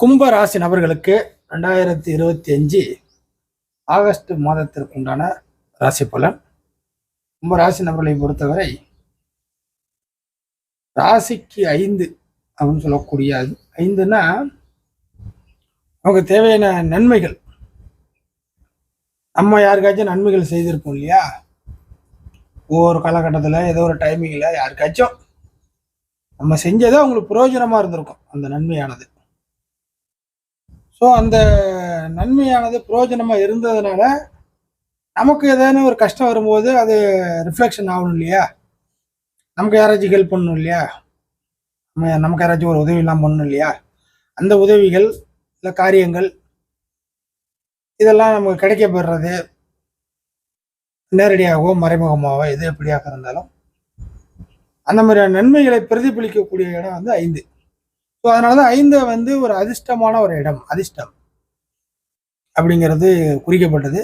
கும்ப ராசி நபர்களுக்கு ரெண்டாயிரத்தி இருபத்தி அஞ்சு ஆகஸ்ட் மாதத்திற்கு உண்டான ராசி பலன். கும்ப ராசி நபர்களை பொறுத்தவரை ராசிக்கு ஐந்து அப்படின்னு சொல்லக்கூடிய ஐந்துன்னா நமக்கு தேவையான நன்மைகள். நம்ம யாருக்காச்சும் நன்மைகள் செய்திருப்போம் இல்லையா? ஒவ்வொரு காலகட்டத்தில் ஏதோ ஒரு டைமிங்கில் யாருக்காச்சும் நம்ம செஞ்சதே அவங்களுக்கு பிரயோஜனமாக இருந்திருக்கும் அந்த நன்மையானது. ஸோ அந்த நன்மையானது பிரயோஜனமாக இருந்ததுனால நமக்கு ஏதேனும் ஒரு கஷ்டம் வரும்போது அது ரிஃப்ளெக்ஷன் ஆகணும் இல்லையா? நமக்கு யாராச்சும் ஹெல்ப் பண்ணணும் இல்லையா? நம்ம நமக்கு யாராச்சும் ஒரு உதவியெல்லாம் பண்ணணும் இல்லையா? அந்த உதவிகள் இல்லை காரியங்கள் இதெல்லாம் நமக்கு கிடைக்கப்படுறது நேரடியாகவோ மறைமுகமாகவோ எது எப்படியாக இருந்தாலும் அந்த மாதிரியான நன்மைகளை பிரதிபலிக்கக்கூடிய இடம் வந்து ஐந்து. ஸோ அதனால தான் ஐந்து வந்து ஒரு அதிர்ஷ்டமான ஒரு இடம் அதிர்ஷ்டம். அப்படிங்கிறது குறிக்கப்பட்டது.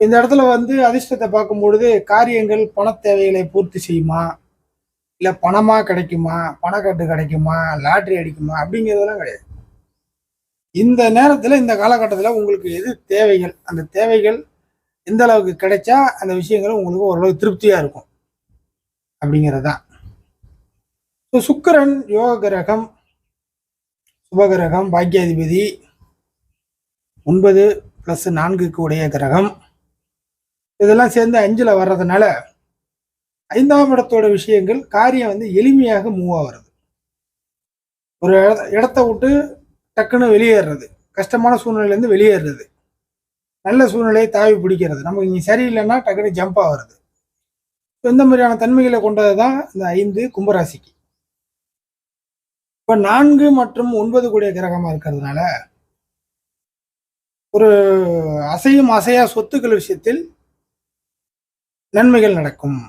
இந்த இடத்துல வந்து அதிர்ஷ்டத்தை பார்க்கும்பொழுது காரியங்கள் பண தேவைகளை பூர்த்தி செய்யுமா? இல்லை பணமாக கிடைக்குமா? பணக்கட்டு கிடைக்குமா? லாட்ரி அடிக்குமா? அப்படிங்கிறதெல்லாம் கிடையாது. இந்த நேரத்தில் இந்த காலகட்டத்தில் உங்களுக்கு எது தேவைகள்? அந்த தேவைகள் எந்த அளவுக்கு கிடைச்சா அந்த விஷயங்கள் உங்களுக்கு ஓரளவு திருப்தியாக இருக்கும். அப்படிங்கிறது தான் ஸோ சுக்கிரன் யோக கிரகம் சுபகிரகம் பாக்கியாதிபதி ஒன்பது ப்ளஸ் நான்குக்கு உடைய கிரகம். இதெல்லாம் சேர்ந்து அஞ்சில் வர்றதுனால ஐந்தாம் இடத்தோட விஷயங்கள் காரியம் வந்து எளிமையாக மூவ் ஆகிறது ஒரு இடத்த விட்டு டக்குன்னு வெளியேறது கஷ்டமான சூழ்நிலையிலேருந்து வெளியேறது நல்ல சூழ்நிலையை தாவி பிடிக்கிறது. நமக்கு இங்கே சரியில்லைன்னா டக்குன்னு ஜம்ப் ஆகிறது இந்த மாதிரியான தன்மைகளை கொண்டது தான் இந்த ஐந்து கும்பராசிக்கு. இப்போ நான்கு மற்றும் ஒன்பது கூடிய கிரகமாக இருக்கிறதுனால ஒரு அசையும் அசையா சொத்துக்கள் விஷயத்தில் நன்மைகள் நடக்கும்.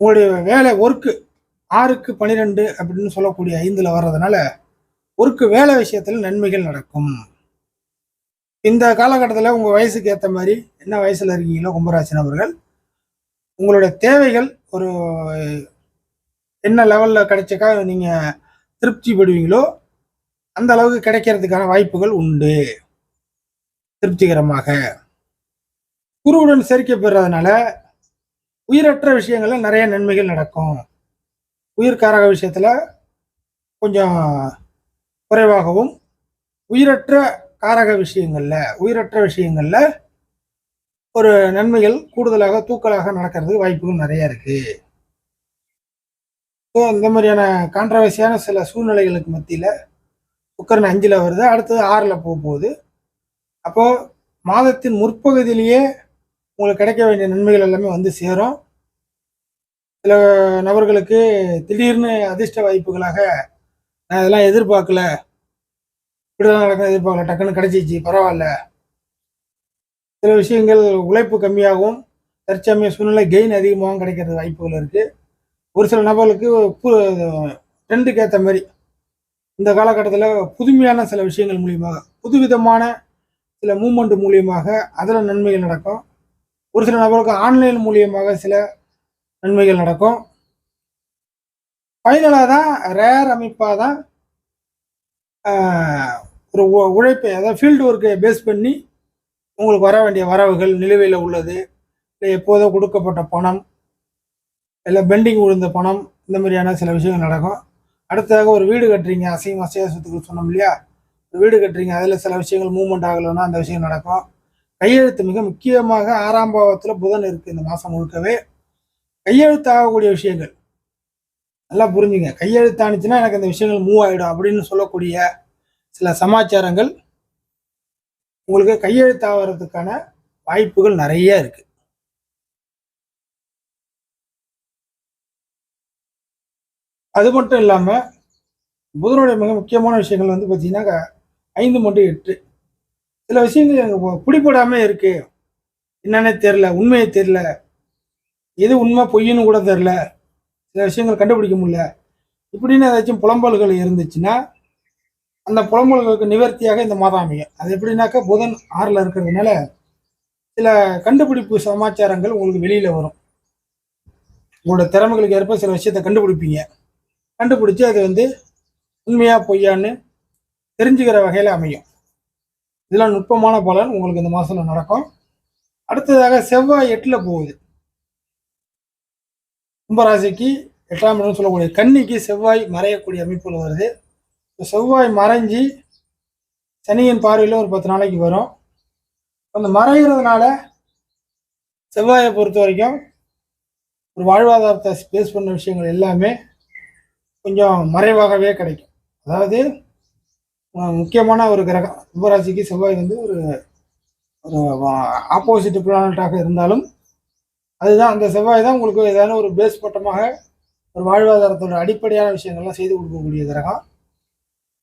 உங்களுடைய வேலை ஒர்க்கு ஆறுக்கு பன்னிரெண்டு அப்படின்னு சொல்லக்கூடிய ஐந்தில் வர்றதுனால ஒர்க்கு வேலை விஷயத்தில் நன்மைகள் நடக்கும். இந்த காலகட்டத்தில் உங்கள் வயசுக்கு ஏற்ற மாதிரி என்ன வயசில் இருக்கீங்களோ கும்பராசி நபர்கள் உங்களுடைய தேவைகள் ஒரு என்ன லெவலில் கிடைச்சக்கா நீங்கள் திருப்தி படுவீங்களோ அந்த அளவுக்கு கிடைக்கிறதுக்கான வாய்ப்புகள் உண்டு. திருப்திகரமாக. குருவுடன் சேர்க்கை பெறுறதுனால உயிரற்ற விஷயங்கள்ல நிறைய நன்மைகள் நடக்கும். உயிர்காரக விஷயத்துல கொஞ்சம் குறைவாகவும் உயிரற்ற காரக விஷயங்கள்ல உயிரற்ற விஷயங்கள்ல ஒரு நன்மைகள் கூடுதலாக தூக்கலாக நடக்கிறதுக்கு வாய்ப்புகள் நிறைய இருக்குது இந்த மாதிரியான கான்ட்ரவர்சியான சில சூழ்நிலைகளுக்கு மத்தியில் உக்கரன் அஞ்சில் வருது. அடுத்தது ஆறில் போக போகுது அப்போது மாதத்தின் முற்பகுதியிலேயே உங்களுக்கு கிடைக்க வேண்டிய நன்மைகள் எல்லாமே வந்து சேரும். சில நபர்களுக்கு திடீர்னு அதிர்ஷ்ட வாய்ப்புகளாக நான் இதெல்லாம் எதிர்பார்க்கல. இப்படிதான் நடக்கும் எதிர்பார்க்கல. டக்குன்னு கிடைச்சிச்சு பரவாயில்ல. சில விஷயங்கள் உழைப்பு கம்மியாகவும் தற்சமய சூழ்நிலை கெயின் அதிகமாகவும் கிடைக்கிறது வாய்ப்புகள் இருக்குது ஒரு சில நபர்களுக்கு ட்ரெண்டுக்கு ஏற்ற மாதிரி இந்த காலகட்டத்தில் புதுமையான சில விஷயங்கள் மூலியமாக புதுவிதமான சில மூமெண்ட் மூலியமாக அதில் நன்மைகள் நடக்கும். ஒரு சில நபர்களுக்கு ஆன்லைன் மூலியமாக சில நன்மைகள் நடக்கும். ஃபைனலாக தான் ரேர் அமைப்பாக தான் ஒரு உ- உழைப்பை அதாவது ஃபீல்டு ஒர்க்கை பேஸ் பண்ணி உங்களுக்கு வர வேண்டிய வரவுகள் நிலுவையில் உள்ளது இல்லை எப்போதோ கொடுக்கப்பட்ட பணம் இல்லை பெண்டிங் விழுந்த பணம் இந்த மாதிரியான சில விஷயங்கள் நடக்கும். அடுத்ததாக ஒரு வீடு கட்டுறீங்க அசையும் அசையா சொத்துக்கள் சொன்னோம் இல்லையா? ஒரு வீடு கட்டுறீங்க அதில் சில விஷயங்கள் மூவ்மெண்ட் ஆகலைன்னா அந்த விஷயம் நடக்கும். கையெழுத்து மிக முக்கியமாக ஆறாம் பாவத்தில் புதன் இருக்குது இந்த மாதம் முழுக்கவே. கையெழுத்து ஆகக்கூடிய விஷயங்கள். நல்லா புரிஞ்சுங்க. கையெழுத்தானுச்சுன்னா எனக்கு இந்த விஷயங்கள் மூவ் ஆகிடும் அப்படின்னு சொல்லக்கூடிய சில சமாச்சாரங்கள். உங்களுக்கு கையெழுத்து ஆகிறதுக்கான வாய்ப்புகள் நிறைய இருக்குது அது மட்டும் இல்லாமல் புதனுடைய மிக முக்கியமான விஷயங்கள் வந்து பார்த்தீங்கன்னா ஐந்து மட்டும் எட்டு. சில விஷயங்கள் எனக்கு பிடிபடாம இருக்கு. என்னன்னே தெரில உண்மையை தெரில எது உண்மை பொய்ன்னு கூட தெரில சில விஷயங்கள் கண்டுபிடிக்க முடியல. இப்படின்னு ஏதாச்சும் புலம்பல்கள் இருந்துச்சுன்னா அந்த புலம்பல்களுக்கு நிவர்த்தியாக இந்த மாதம் அமையும். அது எப்படின்னாக்கா புதன் ஆறில் இருக்கிறதுனால சில கண்டுபிடிப்பு சமாச்சாரங்கள் உங்களுக்கு வெளியில் வரும். உங்களோட திறமைகளுக்கு ஏற்ப சில விஷயத்தை கண்டுபிடிப்பீங்க. கண்டுபிடிச்சி அது வந்து உண்மையா பொய்யான்னு தெரிஞ்சுக்கிற வகையில் அமையும். இதெல்லாம் நுட்பமான பலன் உங்களுக்கு இந்த மாதத்தில் நடக்கும். அடுத்ததாக செவ்வாய் எட்டில் போகுது. கும்பராசிக்கு எட்டாம் இடம் சொல்லக்கூடிய கன்னிக்கு செவ்வாய் மறையக்கூடிய அமைப்புகள் வருது. செவ்வாய் மறைஞ்சி சனியின் பார்வையில் ஒரு பத்து நாளைக்கு வரும். அந்த மறைகிறதுனால செவ்வாயை பொறுத்த வரைக்கும் ஒரு வாழ்வாதாரத்தை பேஸ் பண்ண விஷயங்கள் எல்லாமே கொஞ்சம் மறைவாகவே கிடைக்கும். அதாவது முக்கியமான ஒரு கிரகம் கும்பராசிக்கு செவ்வாய் வந்து ஒரு ஒரு ஆப்போசிட் பிளானட்டாக இருந்தாலும் அதுதான் அந்த செவ்வாய் தான் உங்களுக்கு ஏதாவது ஒரு பேஸ் பட்டமாக ஒரு வாழ்வாதாரத்தோட அடிப்படையான விஷயங்கள்லாம் செய்து கொடுக்கக்கூடிய கிரகம்.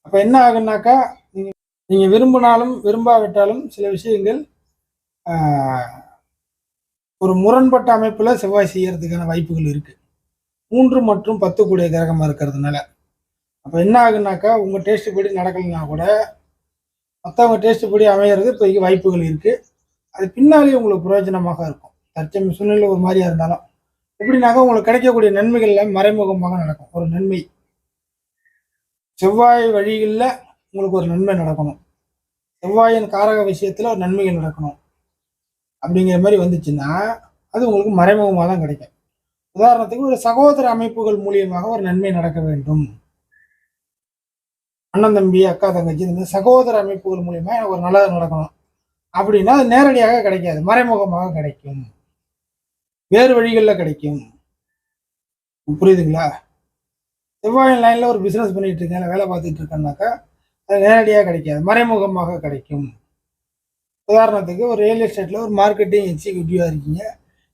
அப்போ என்ன ஆகுனாக்கா நீங்கள் நீங்கள் விரும்பினாலும் விரும்பாவிட்டாலும் சில விஷயங்கள் ஒரு முரண்பட்ட அமைப்பில் செவ்வாய் செய்யறதுக்கான வாய்ப்புகள் இருக்குது மூன்று மற்றும் பத்து கூடிய கிரகமாக இருக்கிறதுனால. அப்போ என்ன ஆகுனாக்கா உங்கள் டேஸ்ட் படி நடக்கலைன்னா கூட மற்றவங்க டேஸ்ட் படி அமையிறது இப்போதைக்கு வாய்ப்புகள் இருக்குது அது பின்னாலே உங்களுக்கு பிரயோஜனமாக இருக்கும். தற்சமய சூழ்நிலை ஒரு மாதிரியாக இருந்தாலும். எப்படின்னாக்கா உங்களுக்கு கிடைக்கக்கூடிய நன்மைகளில் மறைமுகமாக நடக்கும். ஒரு நன்மை. செவ்வாய் வழிகளில் உங்களுக்கு ஒரு நன்மை நடக்கணும். செவ்வாயின் காரக விஷயத்தில் ஒரு நன்மைகள் நடக்கணும். அப்படிங்கிற மாதிரி வந்துச்சுன்னா அது உங்களுக்கு மறைமுகமாக தான் கிடைக்கும். உதாரணத்துக்கு ஒரு சகோதர அமைப்புகள் மூலியமாக ஒரு நன்மை நடக்க வேண்டும். அண்ணன் தம்பி அக்கா தங்கச்சி இந்த மாதிரி சகோதர அமைப்புகள் மூலியமாக எனக்கு ஒரு நல்லது நடக்கணும். அப்படின்னா அது நேரடியாக கிடைக்காது மறைமுகமாக கிடைக்கும். வேறு வழிகளில் கிடைக்கும். புரியுதுங்களா? செவ்வாய் லைனில் ஒரு பிஸ்னஸ் பண்ணிட்டு இருக்கேன் வேலை பார்த்துட்டு இருக்கேன்னாக்கா அது நேரடியாக கிடைக்காது மறைமுகமாக கிடைக்கும். உதாரணத்துக்கு ஒரு ரியல் எஸ்டேட்டில் ஒரு மார்க்கெட்டிங் எக்ஸிக்யூட்டிவாக இருக்கீங்க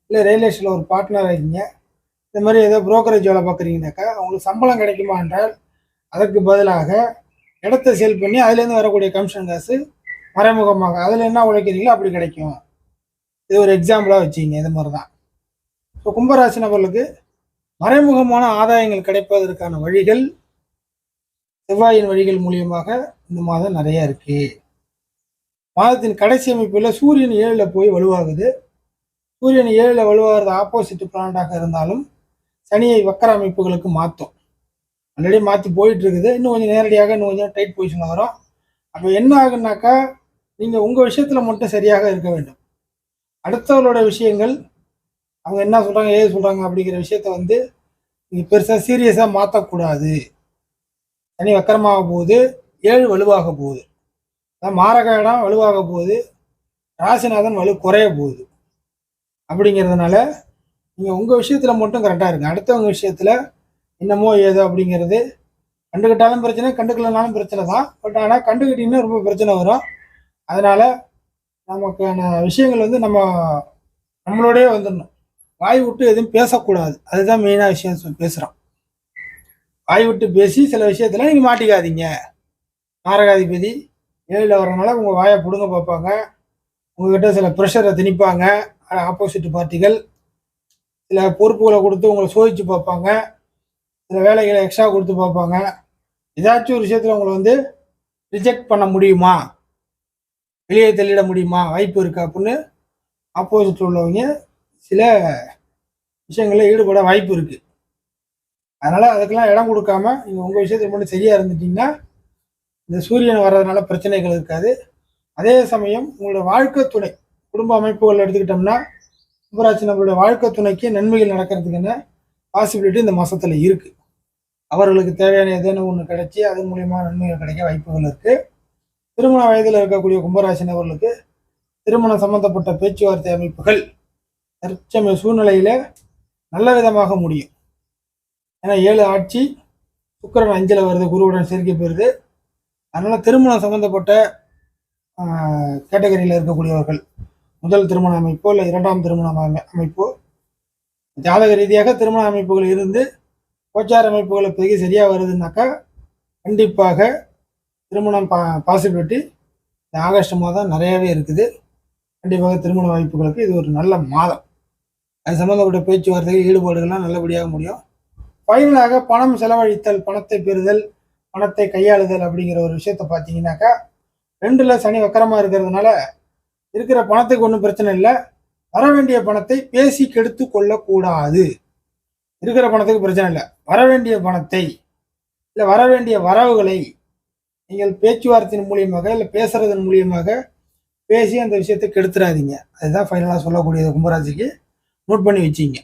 இல்லை ரியல் எஸ்டேட்டில் ஒரு பார்ட்னராக இருக்கீங்க இந்த மாதிரி ஏதோ புரோக்கரேஜ் வேலை பார்க்குறீங்கனாக்கா உங்களுக்கு சம்பளம் கிடைக்குமா என்றால் அதற்கு பதிலாக இடத்த சேல் பண்ணி அதுலேருந்து வரக்கூடிய கமிஷன் காசு மறைமுகமாக அதில் என்ன உழைக்கிறீங்களோ அப்படி கிடைக்கும். இது ஒரு எக்ஸாம்பிளாக வச்சுங்க இது மாதிரி தான். ஸோ கும்பராசி நபர்களுக்கு மறைமுகமான ஆதாயங்கள் கிடைப்பதற்கான வழிகள் செவ்வாயின் வழிகள் மூலியமாக இந்த மாதம் நிறைய இருக்கு. மாதத்தின் கடைசி அமைப்பில் சூரியன் ஏழில் போய் வலுவாகுது. சூரியன் ஏழில் வலுவாகிறது ஆப்போசிட் பிளானட்டாக இருந்தாலும் சனியை வக்கர அமைப்புகளுக்கு மாற்றும் ஆல்ரெடி மாற்றி போயிட்டு இருக்குது இன்னும் கொஞ்சம் நேரடியாக இன்னும் கொஞ்சம் டைட் பொசிஷனில் வரும். அப்போ என்ன ஆகுனாக்கா நீங்கள் உங்கள் விஷயத்தில் மட்டும் சரியாக இருக்க வேண்டும். அடுத்தவர்களோட விஷயங்கள் அவங்க என்ன சொல்கிறாங்க ஏது சொல்கிறாங்க அப்படிங்கிற விஷயத்த வந்து நீங்கள் பெருசாக சீரியஸாக மாற்றக்கூடாது சனி வக்கரமாக போகுது. ஏழு வலுவாக போகுது. அதான் மாரக இடம் வலுவாக போகுது. ராசிநாதன் வலு குறைய போகுது. அப்படிங்கிறதுனால நீங்கள் உங்கள் விஷயத்தில் மட்டும் கரெக்டாக இருங்க. அடுத்தவங்க விஷயத்தில் என்னமோ ஏதோ அப்படிங்கிறது கண்டுக்கிட்டாலும் பிரச்சனை கண்டுக்கலனாலும் பிரச்சனை தான். பட் ஆனால் கண்டுக்கிட்டிங்கன்னா ரொம்ப பிரச்சனை வரும். அதனால் நமக்கான விஷயங்கள் வந்து நம்ம நம்மளோடய வந்துடணும். வாய் விட்டு எதுவும் பேசக்கூடாது. அதுதான் மெயினாக விஷயம் பேசுகிறோம் வாய் விட்டு பேசி சில விஷயத்தில் நீங்கள் மாட்டிக்காதீங்க. மாரகாதிபதி ஏழில் வரனால உங்கள் வாயை பிடுங்க பார்ப்பாங்க. உங்ககிட்ட சில ப்ரெஷரை திணிப்பாங்க. ஆப்போசிட் பார்ட்டிகள் சில பொறுப்புகளை கொடுத்து உங்களை சோதிச்சு பார்ப்பாங்க. சில வேலைகளை எக்ஸ்ட்ரா கொடுத்து பார்ப்பாங்க. ஏதாச்சும் ஒரு விஷயத்தில் உங்களை வந்து ரிஜெக்ட் பண்ண முடியுமா? வெளியே தள்ளிட முடியுமா? வாய்ப்பு இருக்கா? அப்படின்னு ஆப்போசிட் உள்ளவங்க சில விஷயங்களில் ஈடுபட வாய்ப்பு இருக்குது அதனால் அதுக்கெல்லாம் இடம் கொடுக்காம நீங்கள் உங்கள் விஷயத்தை மட்டும் சரியாக இருந்துட்டிங்கன்னா இந்த சூரியன் வர்றதுனால பிரச்சனைகள் இருக்காது. அதே சமயம் உங்களோட வாழ்க்கை துணை குடும்ப அமைப்புகள் எடுத்துக்கிட்டோம்னா கும்பராசி நம்மளுடைய வாழ்க்கை துணைக்கு நன்மைகள் நடக்கிறதுக்கான பாசிபிலிட்டி இந்த மாதத்தில் இருக்குது அவர்களுக்கு தேவையான ஏதேனும் ஒன்று கிடைச்சி அது மூலியமாக நன்மைகள் கிடைக்க வாய்ப்புகள் இருக்குது திருமண வயதில் இருக்கக்கூடிய கும்பராசினவர்களுக்கு திருமணம் சம்பந்தப்பட்ட பேச்சுவார்த்தை அமைப்புகள் தற்சமய சூழ்நிலையில் நல்ல விதமாக முடியும். ஏன்னா ஏழு ஆட்சி சுக்கரன் அஞ்சில் வருது குருவுடன் சேர்க்கை பெறுது. அதனால் திருமணம் சம்மந்தப்பட்ட கேட்டகரியில் இருக்கக்கூடியவர்கள் முதல் திருமண அமைப்போ இல்லை இரண்டாம் திருமண அமை- அமைப்போ? ஜாதக ரீதியாக திருமண அமைப்புகள் இருந்து கோச்சார அமைப்புகளை பிறகு சரியாக வருதுனாக்கா கண்டிப்பாக திருமணம் பா பாசிபிலிட்டி ஆகஸ்ட் மாதம் நிறையவே இருக்குது. கண்டிப்பாக திருமண வாய்ப்புகளுக்கு இது ஒரு நல்ல மாதம். அது சம்மந்தப்பட்ட பேச்சுவார்த்தைகள் ஈடுபாடுகள்லாம் நல்லபடியாக முடியும். ஃபைனலாக பணம் செலவழித்தல் பணத்தை பெறுதல் பணத்தை கையாளுதல் அப்படிங்கிற ஒரு விஷயத்த பார்த்தீங்கன்னாக்கா ரெண்டில் சனி வக்கரமாக இருக்கிறதுனால இருக்கிற பணத்துக்கு ஒன்றும் பிரச்சனை இல்லை. வர வேண்டிய பணத்தை பேசி கெடுத்து கொள்ளக்கூடாது. இருக்கிற பணத்துக்கு பிரச்சனை இல்லை. வர வேண்டிய பணத்தை இல்லை வர வேண்டிய வரவுகளை நீங்கள் பேச்சுவார்த்தையின் மூலியமாக இல்லை பேசுறதன் மூலியமாக பேசி அந்த விஷயத்தை கெடுத்துடாதீங்க அதுதான் ஃபைனலாக சொல்லக்கூடியது கும்பராசிக்கு. நோட் பண்ணி வச்சிங்க